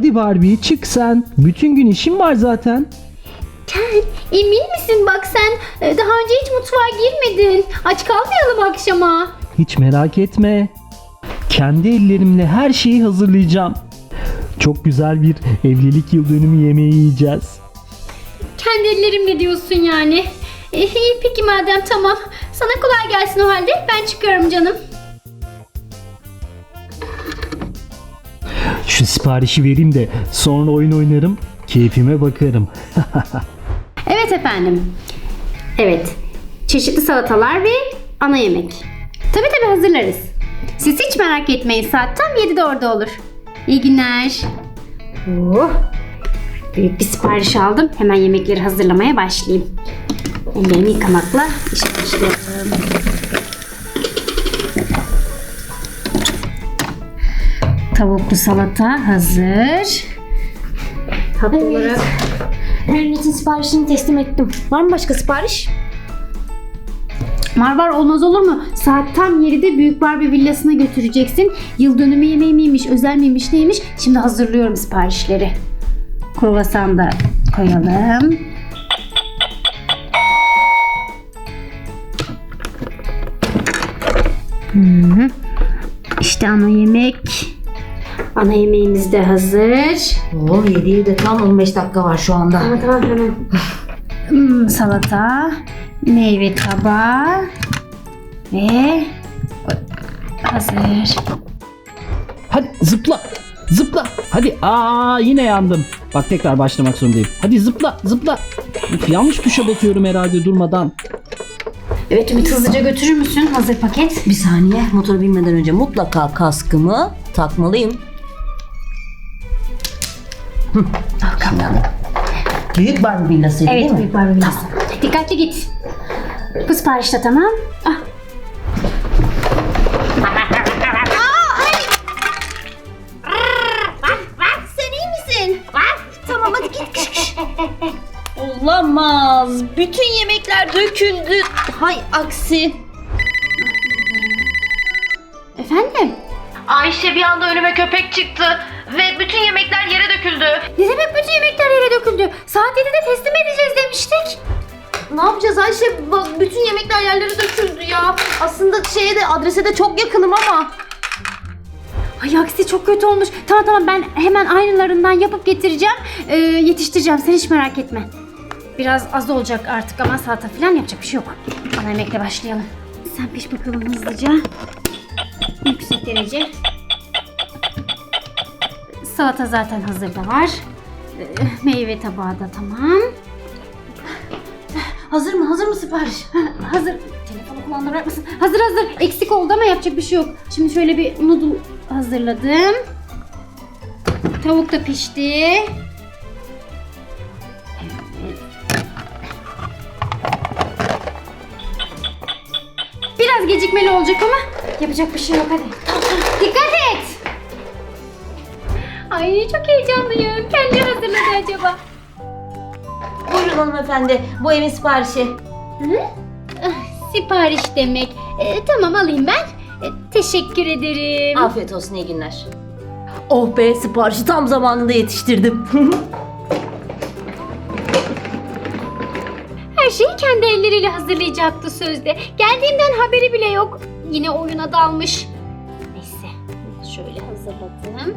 Hadi Barbie çık sen. Bütün gün işin var zaten. Ken emin misin bak sen e, daha önce hiç mutfağa girmedin. Aç kalmayalım akşama. Hiç merak etme. Kendi ellerimle her şeyi hazırlayacağım. Çok güzel bir evlilik yıl dönümü yemeği yiyeceğiz. Kendi ellerimle diyorsun yani. E, iyi peki madem tamam. Sana kolay gelsin o halde. Ben çıkıyorum canım. Şu siparişi vereyim de sonra oyun oynarım. Keyfime bakarım. Evet efendim. Evet. Çeşitli salatalar ve ana yemek. Tabii tabii hazırlarız. Siz hiç merak etmeyin. Saat tam 7'de orada olur. İyi günler. Oh. Büyük bir sipariş aldım. Hemen yemekleri hazırlamaya başlayayım. Ellerimi yıkamakla işe başlayalım. Tavuklu salata hazır. Tatlı olarak Ürünün siparişini teslim ettim. Var mı başka sipariş? Var var olmaz olur mu? Saat tam 7'de Büyük Barbie villasına götüreceksin. Yıl dönümü yemeği miymiş, özel miymiş, neymiş? Şimdi hazırlıyorum siparişleri. Kruvasan da koyalım. Hı. İşte ana yemek. Ana yemeğimiz de hazır. Oo 7'ye de tam 15 dakika var şu anda. Tamam tamam hemen. Hmm, salata, meyve tabağı ve hazır. Hadi zıpla. Zıpla. Hadi. Aa yine yandım. Bak tekrar başlamak zorundayım. Hadi zıpla zıpla. Üf, yanlış tuşa basıyorum herhalde durmadan. Evet Ümit hızlıca götürür müsün hazır paket? Bir saniye motora binmeden önce mutlaka kaskımı takmalıyım. Hı, Şimdi alayım. Büyük Barbie villasıydı Evet değil mi? büyük barbie vilası. Dikkatli git. Bu sipariş de tamam. Ah. Sen iyi misin? Tamam hadi git. Olamaz. Bütün yemekler döküldü. Hay aksi. Efendim? Ayşe bir anda önüme köpek çıktı ve bütün yemekler yere döküldü. Ne demek bütün yemekler yere döküldü? Saat 7'de teslim edeceğiz demiştik. Ne yapacağız Ayşe? Bak bütün yemekler yerlere döküldü ya. Aslında şeye de adrese de çok yakınım ama. Ay aksi çok kötü olmuş. Tamam tamam ben hemen aynılarından yapıp getireceğim. Ee, yetiştireceğim sen hiç merak etme. Biraz az olacak artık ama salata falan yapacak bir şey yok. Ana yemekle başlayalım. Sen piş bakalım hızlıca. Yüksek derece. Salata zaten hazırda var. Ee, meyve tabağı da tamam. Hazır mı? Hazır mı sipariş? hazır. Telefonu kulağında bırakmasın. Hazır hazır. Eksik oldu ama yapacak bir şey yok. Şimdi şöyle bir noodle hazırladım. Tavuk da pişti. Biraz gecikmeli olacak ama yapacak bir şey yok hadi. Dikkat et. Ay çok heyecanlıyım. Kendi hazırladı acaba. Buyurun hanımefendi. Bu evin siparişi. Hı? Ah, Sipariş demek. Ee, tamam alayım ben. Ee, teşekkür ederim. Afiyet olsun iyi günler. Oh be siparişi tam zamanında yetiştirdim. Her şeyi kendi elleriyle hazırlayacaktı sözde. Geldiğimden haberi bile yok. Yine oyuna dalmış. Neyse şöyle hazırladım.